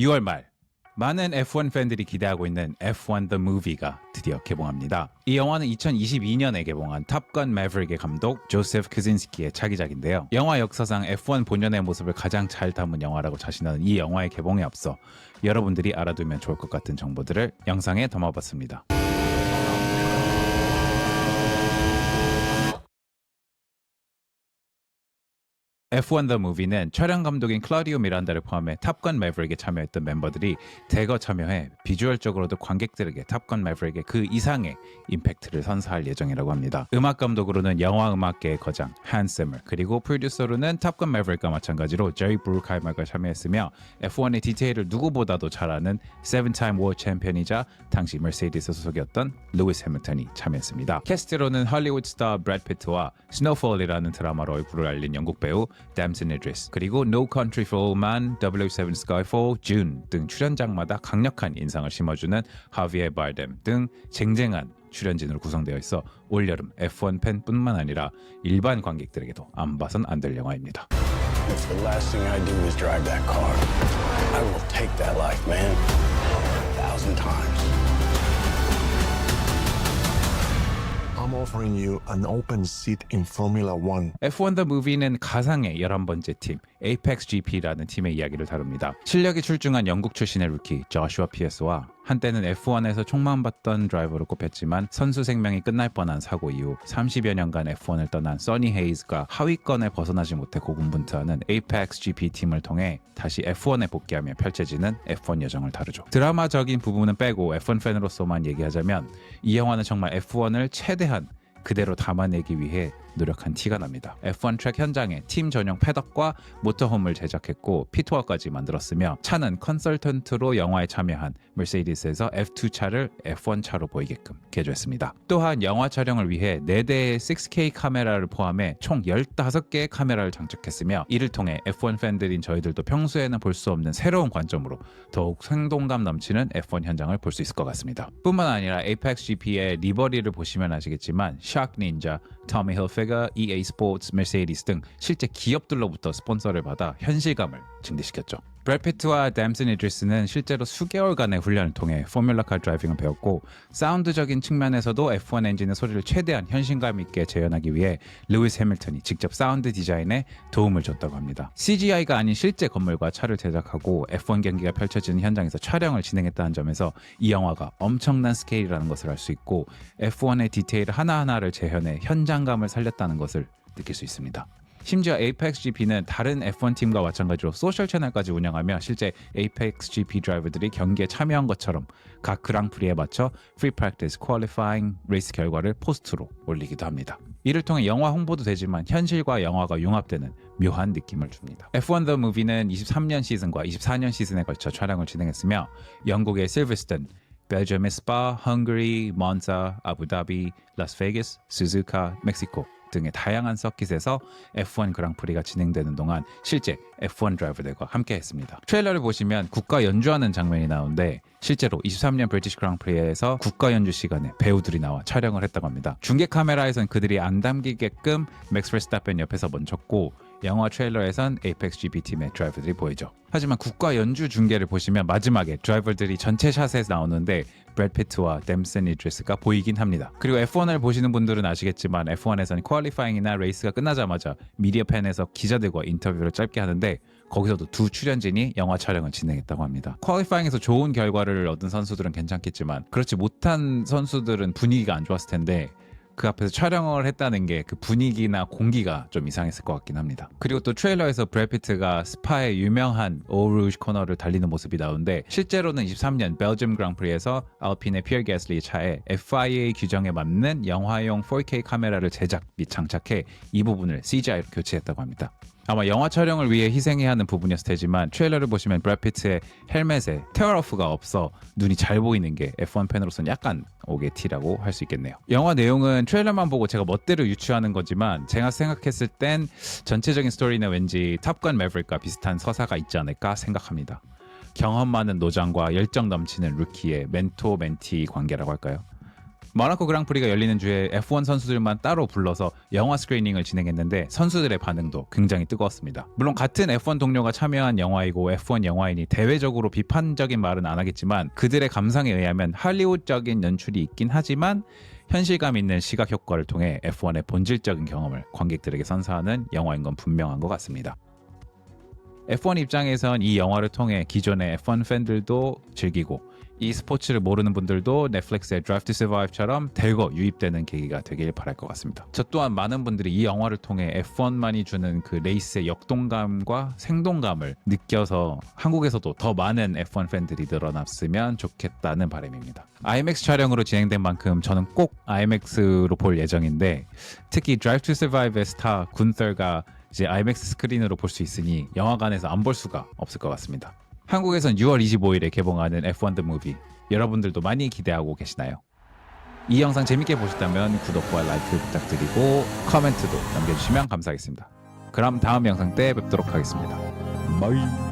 6월 말 많은 F1 팬들이 기대하고 있는 F1 The Movie가 드디어 개봉합니다. 이 영화는 2022년에 개봉한 탑건 매브릭의 감독 조세프 크진스키의 차기작인데요. 영화 역사상 F1 본연의 모습을 가장 잘 담은 영화라고 자신하는 이 영화의 개봉에 앞서 여러분들이 알아두면 좋을 것 같은 정보들을 영상에 담아봤습니다. F1 The Movie는 촬영 감독인 클라우디오 미란다를 포함해 탑건 매브릭에 참여했던 멤버들이 대거 참여해 비주얼적으로도 관객들에게 탑건 매브릭의 그 이상의 임팩트를 선사할 예정이라고 합니다. 음악 감독으로는 영화 음악계의 거장 한세머 그리고 프로듀서로는 탑건 매브릭과 마찬가지로 제리 브루카이머가 참여했으며 F1의 디테일을 누구보다도 잘 아는 세븐타임 워 챔피언이자 당시 머세디스 소속이었던 루이스 해밀턴이 참여했습니다. 캐스트로는 할리우드 스타 브래드 피트와 스노우폴이라는 드라마로 얼굴을 알린 영국 배우 댐슨 이드리스 그리고 No Country for Old Men, 007 Skyfall, June 등 출연작마다 강력한 인상을 심어주는 하비에 바르뎀 등 쟁쟁한 출연진으로 구성되어 있어 올여름 F1 팬뿐만 아니라 일반 관객들에게도 안 봐선 안 될 영화입니다. Man. Times. I'm offering you an open seat in Formula One. F1 The Movie는 가상의 11번째 팀 Apex GP라는 팀의 이야기를 다룹니다. 실력이 출중한 영국 출신의 루키 저슈아 피어스와 한때는 F1에서 총망받던 드라이버로 꼽혔지만 선수 생명이 끝날 뻔한 사고 이후 30여 년간 F1을 떠난 써니 헤이즈가 하위권에 벗어나지 못해 고군분투하는 Apex GP 팀을 통해 다시 F1에 복귀하며 펼쳐지는 F1 여정을 다루죠. 드라마적인 부분은 빼고 F1 팬으로서만 얘기하자면 이 영화는 정말 F1을 최대한 그대로 담아내기 위해 노력한 티가 납니다. F1 트랙 현장에 팀 전용 패덕과 모터홈을 제작했고 피트워까지 만들었으며 차는 컨설턴트로 영화에 참여한 머세디스에서 F2 차를 F1 차로 보이게끔 개조했습니다. 또한 영화 촬영을 위해 4대의 6K 카메라를 포함해 총 15개의 카메라를 장착했으며 이를 통해 F1 팬들인 저희들도 평소에는 볼 수 없는 새로운 관점으로 더욱 생동감 넘치는 F1 현장을 볼 수 있을 것 같습니다. 뿐만 아니라 Apex GP의 리버리를 보시면 아시겠지만 샥 닌자, 터미 힐 피거, EA 스포츠, 메세디스 등 실제 기업들로부터 스폰서를 받아 현실감을 증대시켰죠. 브래피트와 댐슨 이드리스는 실제로 수개월간의 훈련을 통해 포뮬러카 드라이빙을 배웠고 사운드적인 측면에서도 F1 엔진의 소리를 최대한 현실감 있게 재현하기 위해 루이스 해밀턴이 직접 사운드 디자인에 도움을 줬다고 합니다. CGI가 아닌 실제 건물과 차를 제작하고 F1 경기가 펼쳐지는 현장에서 촬영을 진행했다는 점에서 이 영화가 엄청난 스케일이라는 것을 알 수 있고 F1의 디테일 하나하나를 재현해 현장감을 살렸다는 것을 느낄 수 있습니다. 심지어 Apex GP는 다른 F1 팀과 마찬가지로 소셜 채널까지 운영하며 실제 Apex GP 드라이버들이 경기에 참여한 것처럼 각 그랑프리에 맞춰 프리 프랙티스, 퀄리파잉, 레이스 결과를 포스트로 올리기도 합니다. 이를 통해 영화 홍보도 되지만 현실과 영화가 융합되는 묘한 느낌을 줍니다. F1 The Movie는 23년 시즌과 24년 시즌에 걸쳐 촬영을 진행했으며 영국의 실버스턴, 벨지엄의 스파, 헝가리, 몬사, 아부다비, 라스베이거스, 스즈카, 멕시코 등의 다양한 서킷에서 F1 그랑프리가 진행되는 동안 실제 F1 드라이버들과 함께 했습니다. 트레일러를 보시면 국가 연주하는 장면이 나오는데 실제로 23년 브리티시 그랑프리에서 국가 연주 시간에 배우들이 나와 촬영을 했다고 합니다. 중계 카메라에선 그들이 안 담기게끔 맥스 verstappen 옆에서 멈췄고 영화 트레일러에선 에이펙스 GP 팀의 드라이버들이 보이죠. 하지만 국가 연주 중계를 보시면 마지막에 드라이버들이 전체 샷에 나오는데 브래드 피트와 댐슨 이드리스가 보이긴 합니다. 그리고 F1을 보시는 분들은 아시겠지만 F1에서는 퀄리파잉이나 레이스가 끝나자마자 미디어 팬에서 기자들과 인터뷰를 짧게 하는데 거기서도 두 출연진이 영화 촬영을 진행했다고 합니다. 퀄리파잉에서 좋은 결과를 얻은 선수들은 괜찮겠지만 그렇지 못한 선수들은 분위기가 안 좋았을 텐데 그 앞에서 촬영을 했다는 게 그 분위기나 공기가 좀 이상했을 것 같긴 합니다. 그리고 또 트레일러에서 브래피트가 스파의 유명한 오루즈 코너를 달리는 모습이 나오는데 실제로는 23년 벨지엄 그랑프리에서 알핀의 피어 게슬리 차에 FIA 규정에 맞는 영화용 4K 카메라를 제작 및 장착해 이 부분을 CGI로 교체했다고 합니다. 아마 영화 촬영을 위해 희생해야 하는 부분이었을 테지만 트레일러를 보시면 브래피트의 헬멧에 테어러프가 없어 눈이 잘 보이는 게 F1 팬으로서는 약간 오게 티라고 할 수 있겠네요. 영화 내용은 트레일러만 보고 제가 멋대로 유추하는 거지만 제가 생각했을 땐 전체적인 스토리는 왠지 탑건 매브릭과 비슷한 서사가 있지 않을까 생각합니다. 경험 많은 노장과 열정 넘치는 루키의 멘토 멘티 관계라고 할까요? 모나코 그랑프리가 열리는 주에 F1 선수들만 따로 불러서 영화 스크리닝을 진행했는데 선수들의 반응도 굉장히 뜨거웠습니다. 물론 같은 F1 동료가 참여한 영화이고 F1 영화인이 대외적으로 비판적인 말은 안 하겠지만 그들의 감상에 의하면 할리우드적인 연출이 있긴 하지만 현실감 있는 시각 효과를 통해 F1의 본질적인 경험을 관객들에게 선사하는 영화인 건 분명한 것 같습니다. F1 입장에선 이 영화를 통해 기존의 F1 팬들도 즐기고 이 스포츠를 모르는 분들도 넷플릭스의 Drive to Survive처럼 대거 유입되는 계기가 되길 바랄 것 같습니다. 저 또한 많은 분들이 이 영화를 통해 F1만이 주는 그 레이스의 역동감과 생동감을 느껴서 한국에서도 더 많은 F1 팬들이 늘어났으면 좋겠다는 바람입니다. IMAX 촬영으로 진행된 만큼 저는 꼭 IMAX로 볼 예정인데 특히 Drive to Survive의 스타 군설가 이제 IMAX 스크린으로 볼 수 있으니 영화관에서 안 볼 수가 없을 것 같습니다. 한국에선 6월 25일에 개봉하는 F1 The Movie 여러분들도 많이 기대하고 계시나요? 이 영상 재밌게 보셨다면 구독과 라이크 부탁드리고 코멘트도 남겨주시면 감사하겠습니다. 그럼 다음 영상 때 뵙도록 하겠습니다. 바이